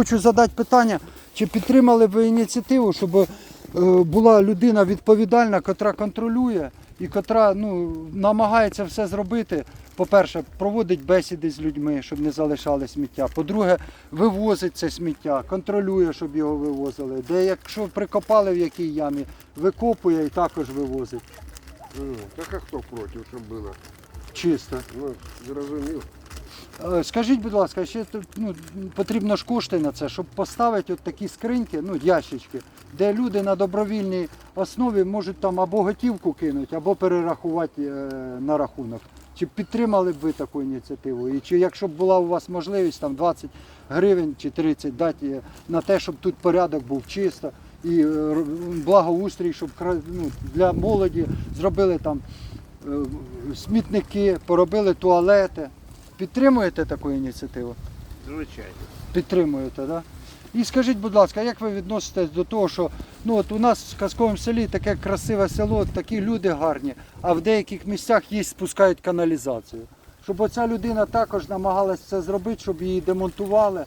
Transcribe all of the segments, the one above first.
Хочу задати питання, чи підтримали ви ініціативу, щоб е, була людина відповідальна, котра контролює і котра ну, намагається все зробити. По-перше, проводить бесіди з людьми, щоб не залишали сміття. По-друге, вивозить це сміття, контролює, щоб його вивозили. Де якщо прикопали в якій ямі, викопує і також вивозить. Так а хто проти, щоб було? Чисто. Ну, зрозумів. Е, Скажіть, будь ласка, ще ну, потрібно ж кошти на це, щоб поставити от такі скриньки, ну, ящички, де люди на добровільній основі можуть там або готівку кинути, або перерахувати е, на рахунок. Чи підтримали б ви таку ініціативу? І чи якщо б була у вас можливість там 20 гривень чи 30 дати е, на те, щоб тут порядок був чисто і е, благоустрій, щоб ну, для молоді зробили там е, смітники, поробили туалети. Підтримуєте таку ініціативу? Звичайно. Підтримуєте, так? Да? І скажіть, будь ласка, як ви відноситесь до того, що ну, от у нас в казковому селі таке красиве село, такі люди гарні, а в деяких місцях їсть спускають каналізацію. Щоб оця людина також намагалась це зробити, щоб її демонтували,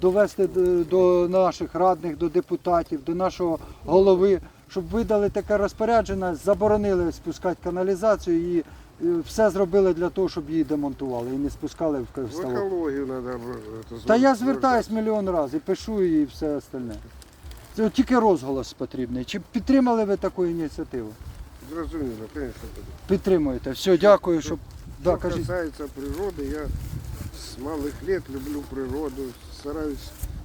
довести до, наших радних, до депутатів, до нашого голови, щоб видали таке розпорядження, заборонили спускати каналізацію і все зробили для того, щоб її демонтували і не спускали в В ставок. екологію треба. Та я звертаюсь мільйон разів, і пишу і все остальне. Це от тільки розголос потрібний. Чи підтримали ви таку ініціативу? Зрозуміло, звісно. Підтримуєте. Все, дякую, щоб. Да, Що кажіть. касається природи, я з малих лет люблю природу, стараюсь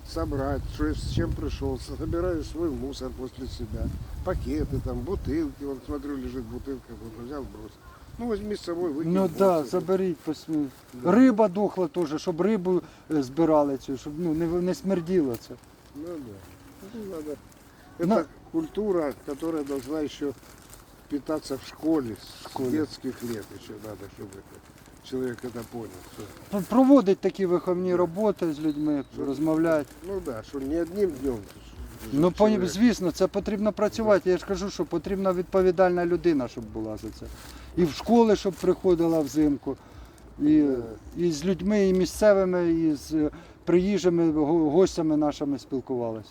собрать, что я с чем пришел, собираю свой мусор после себя, пакеты, там, бутылки, вот смотрю, лежит бутылка, вот взял, бросил. Ну, возьми с собой, выкинь. Ну в так, да, мусор. заберіть посмі. Риба дохла теж, щоб рибу е, збирали цю, щоб ну, не, не смерділо це. Ну да. Ну, надо. Это На- культура, которая должна еще питаться в школе, с школе. детских лет еще надо, чтобы это, человек это понял. Что, П- Проводить такі виховні роботи з людьми, розмовляти. ну да, что не одним днем. Ну, поні- звісно, це потрібно працювати. Я ж кажу, що потрібна відповідальна людина, щоб була за це. І в школи, щоб приходила взимку, і, і з людьми, і місцевими, і з е, приїжджими го- гостями нашими спілкувалися.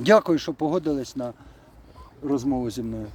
Дякую, що погодились на розмову зі мною.